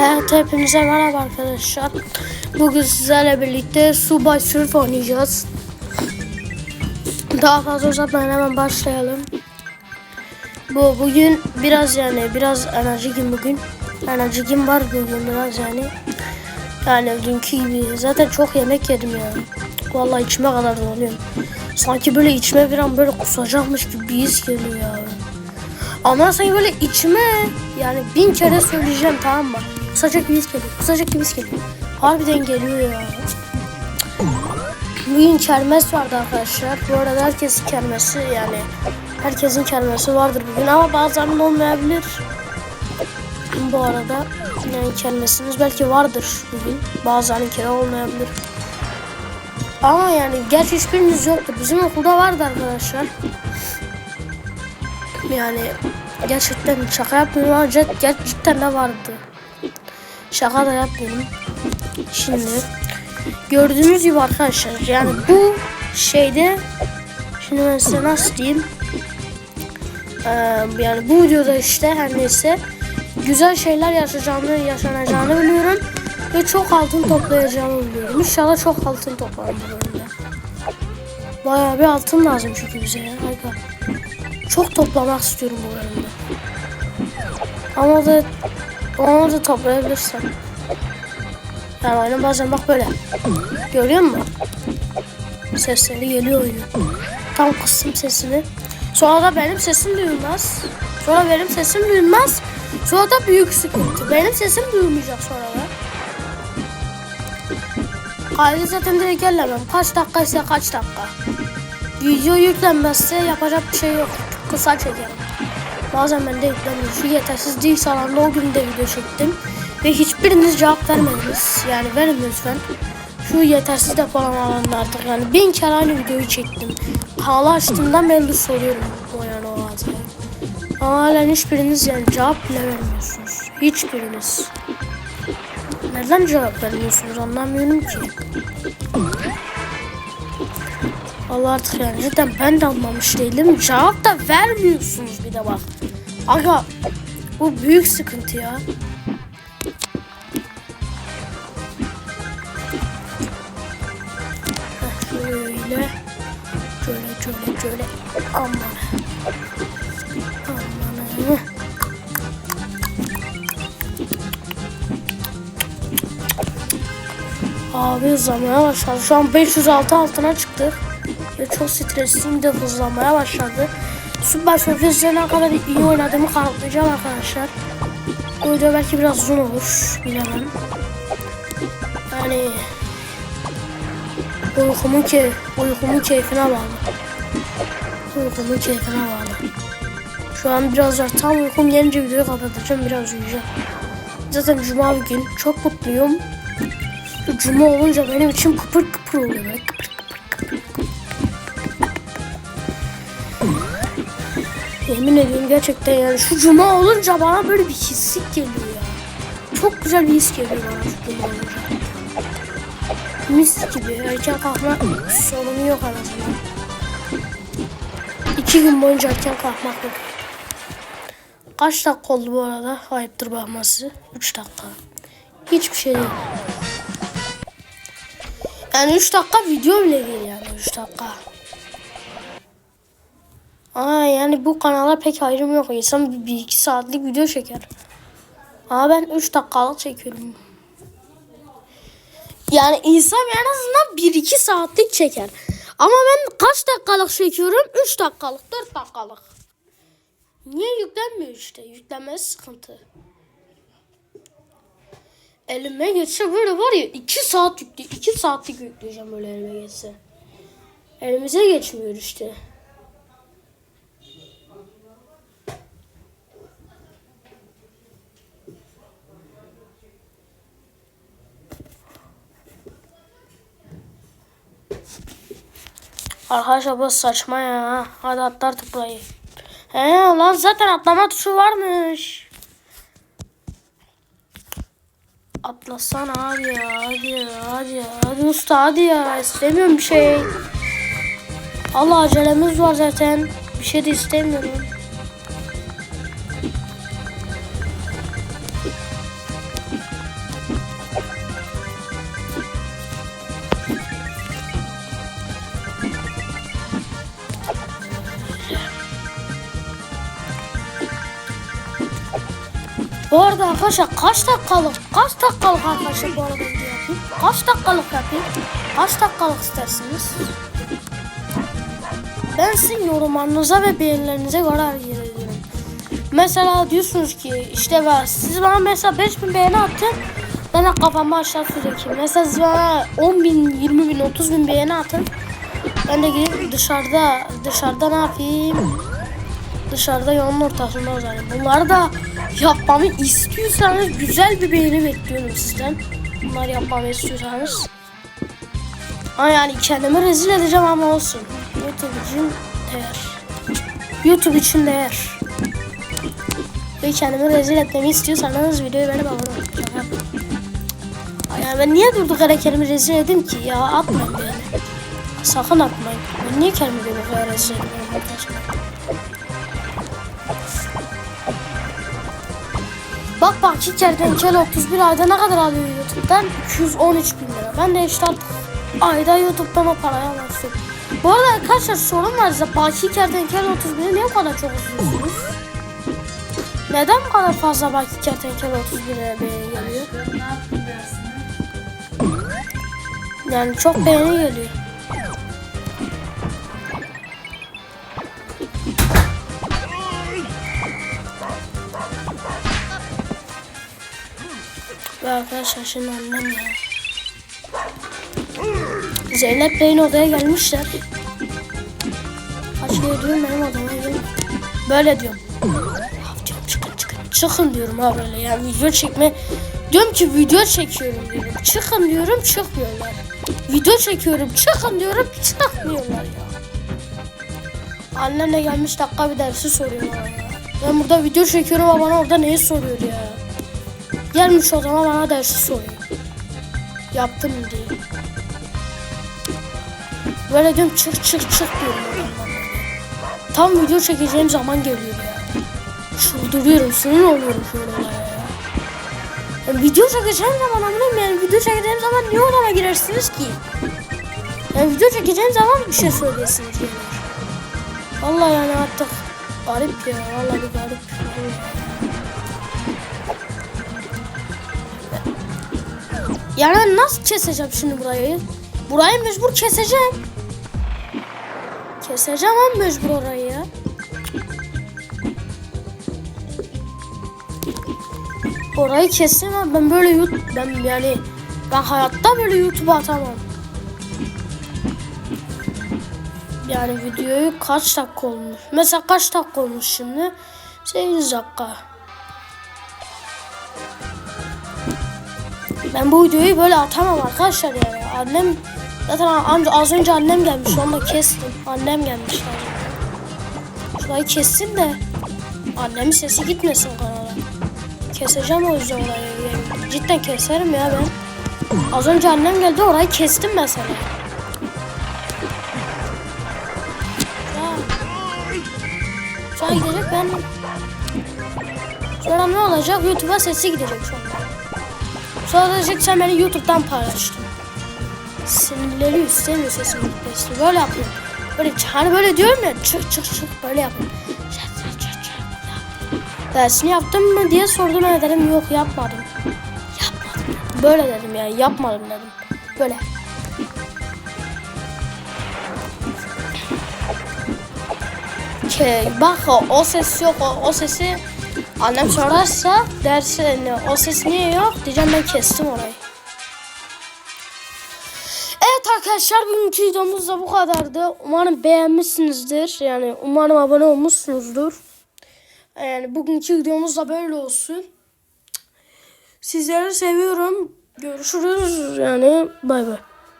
Evet hepinize merhaba arkadaşlar. Bugün sizlerle birlikte Subay Surf oynayacağız. Daha fazla uzatmadan hemen başlayalım. Bu bugün biraz yani biraz enerji gün bugün. Enerji gün var bugün biraz yani. Yani dünkü gibi. Zaten çok yemek yedim ya. Vallahi içime kadar doluyorum. Sanki böyle içime bir an böyle kusacakmış gibi bir his geliyor ya. Ama sanki böyle içime yani bin kere söyleyeceğim tamam mı? Kusacak bir his geliyor. Kusacak bir his geliyor. Harbiden geliyor ya. Bugün kermes vardı arkadaşlar. Bu arada herkesin kermesi yani herkesin kermesi vardır bugün ama bazılarının olmayabilir. Bu arada yani kermesiniz belki vardır bugün. Bazılarının kere olmayabilir. Ama yani gerçi hiçbiriniz yoktu. Bizim okulda vardı arkadaşlar. Yani gerçekten şaka yapmıyorum ama cidden de vardı. Şaka da yapmıyorum. Şimdi gördüğünüz gibi arkadaşlar yani bu şeyde şimdi ben size nasıl diyeyim Ee, yani bu videoda işte her neyse güzel şeyler yaşayacağını yaşanacağını biliyorum ve çok altın toplayacağımı biliyorum. İnşallah çok altın toplarım bu bölümde. Bayağı bir altın lazım çünkü bize ya. Harika. Çok toplamak istiyorum bu bölümde. Ama da onu da toplayabilirsem. Yani oyunun bazen bak böyle. Görüyor musun? Sesleri geliyor oyunun. Tam kıstım sesini. Sonra da benim sesim duyulmaz. Sonra benim sesim duyulmaz. Sonra da büyük sıkıntı. Benim sesim duyulmayacak sonra da. Kaydı zaten direkt ellemem. Kaç dakika ise kaç dakika. Video yüklenmezse yapacak bir şey yok. Kısa çekerim. Bazen ben de yüklemiyor. Şu yetersiz değil salonda o gün de video çektim. Ve hiçbiriniz cevap vermediniz. Yani verin lütfen. Şu yetersiz depolama alanında artık yani bin kere aynı videoyu çektim. Kanalı açtığımdan beri soruyorum o yani o hatayı. Ama halen hiçbiriniz yani cevap bile vermiyorsunuz. Hiçbiriniz. Neden cevap vermiyorsunuz anlamıyorum ki. Allah artık yani cidden ben de anlamış değilim. Cevap da vermiyorsunuz bir de bak. Aga bu büyük sıkıntı ya. Şöyle. Şöyle şöyle şöyle. Aman. Aman. Abi hızlamaya başladı. Şu an 506 altına çıktı. Ve çok stresliyim de hızlamaya başladı. Süper Profesyonel kadar iyi oynadığımı kanıtlayacağım arkadaşlar. Bu video belki biraz uzun olur. Bilemem. Yani uykumun, key uykumun keyfine bağlı. Uykumun keyfine bağlı. Şu an biraz daha tam uykum gelince videoyu kapatacağım. Biraz uyuyacağım. Zaten cuma bir gün. Çok mutluyum. Cuma olunca benim için kıpır kıpır oluyor. Kıpır kıpır kıpır. Yemin ediyorum gerçekten yani şu cuma olunca bana böyle bir hislik geliyor ya. Çok güzel bir his geliyor bana şu cuma olunca. Mis gibi erken kalkma sorunu yok en azından. İki gün boyunca erken kalkmak yok. Kaç dakika oldu bu arada? Ayıptır bakması. Üç dakika. Hiçbir şey değil. Yani 3 dakika video bile değil yani 3 dakika. Aa yani bu kanala pek ayrım yok. İnsan 1-2 saatlik video çeker. Ama ben 3 dakikalık çekiyorum. Yani insan en azından 1-2 saatlik çeker. Ama ben kaç dakikalık çekiyorum? 3 dakikalık, 4 dakikalık. Niye yüklenmiyor işte? Yüklenmesi sıkıntı. Elime geçse böyle var ya 2 saat yüklü 2 saatlik yükleyeceğim böyle elime geçse. Elimize geçmiyor işte. Arkadaşlar bu saçma ya. Hadi atlar tıklayın. He lan zaten atlama tuşu varmış. Atlasana hadi ya hadi ya hadi ya hadi usta hadi ya istemiyorum bir şey. Allah acelemiz var zaten bir şey de istemiyorum. Bu arada arkadaşlar kaç dakikalık kaç dakikalık arkadaşlar bu arada video yapayım? Kaç dakikalık yapayım? Kaç dakikalık istersiniz? Ben sizin yorumlarınıza ve beğenilerinize karar veriyorum. Mesela diyorsunuz ki işte ben siz bana mesela 5000 beğeni atın. Ben kafamı aşağı süreyim. Mesela siz bana 10 bin, 20 bin, 30 bin beğeni atın. Ben de gidip dışarıda dışarıda ne yapayım? Dışarıda yolun ortasında uzanayım. Bunları da yapmamı istiyorsanız güzel bir beğeni bekliyorum sizden. Bunları yapmamı istiyorsanız. Ama yani kendimi rezil edeceğim ama olsun. YouTube için değer. YouTube için değer. Ve kendimi rezil etmemi istiyorsanız videoyu benim abone olun. Yani ben niye durduk yere kendimi rezil edeyim ki ya atmayın beni. Sakın atmayın. Ben niye kendimi bu kadar rezil ediyorum Bak bak iki kertenkele 31 ayda ne kadar alıyor YouTube'dan? 213 bin lira. Ben de işte ayda YouTube'dan o parayı istiyorum. Bu arada arkadaşlar sorun var size. Baki kertenkele 31'i niye bu kadar çok izliyorsunuz? Neden bu kadar fazla Baki kertenkele 31'e beğeni geliyor? Yani çok beğeni geliyor. Arkadaşlar şimdi annem ya. Zeynep Bey'in odaya gelmişler. Kere diyorum benim odama gelin. Böyle diyorum. Abi diyorum çıkın çıkın. Çıkın diyorum ha böyle yani video çekme. Diyorum ki video çekiyorum diyorum. Çıkın diyorum çıkmıyorlar. Video çekiyorum çıkın diyorum çıkmıyorlar ya. Annem de gelmiş dakika bir dersi soruyor ya. Ben burada video çekiyorum ama bana orada neyi soruyor ya. Gelmiş o zaman bana dersi soruyor. Yaptım diye. Böyle diyorum çık çık çık diyorum. Tam video çekeceğim zaman geliyor ya. Çıldırıyorum sinir oluyorum şöyle olaya ya. Yani video çekeceğim zaman anlayayım yani video çekeceğim zaman niye odama girersiniz ki? Yani video çekeceğim zaman bir şey söyleyesiniz yani. Vallahi yani artık garip ya vallahi bir garip. Yani nasıl keseceğim şimdi burayı? Burayı mecbur keseceğim. Keseceğim ama mecbur orayı. Orayı kesemem. Ben böyle YouTube ben yani ben hayatta böyle YouTube'a atamam. Yani videoyu kaç dakika olmuş? Mesela kaç dakika olmuş şimdi? 8 dakika. Ben bu videoyu böyle atamam arkadaşlar yani. Annem zaten amca az önce annem gelmiş onu da kestim. Annem gelmiş önce. Şurayı kessin de annemin sesi gitmesin kanala. Keseceğim o yüzden orayı. Yani cidden keserim ya ben. Az önce annem geldi orayı kestim mesela. Şu an gidecek ben... Sonra ne olacak? YouTube'a sesi gidecek sonra. Sonra diyecek sen beni YouTube'dan paylaştın. Sinirleri istemiyor sesim gitmesi. Böyle yapıyorum. Böyle hani böyle diyorum ya çık çık çık böyle yapıyorum. Çık, çık, çık, çık. Dersini yaptın mı diye sordum ben dedim yok yapmadım. Yapmadım. Böyle dedim yani yapmadım dedim. Böyle. Ke, bak o, o ses yok o, o sesi annem sorarsa derse ne, o ses niye yok diyeceğim ben kestim orayı. Evet arkadaşlar bugünkü videomuz da bu kadardı. Umarım beğenmişsinizdir. Yani umarım abone olmuşsunuzdur. Yani bugünkü videomuz da böyle olsun. Sizleri seviyorum. Görüşürüz yani bay bay.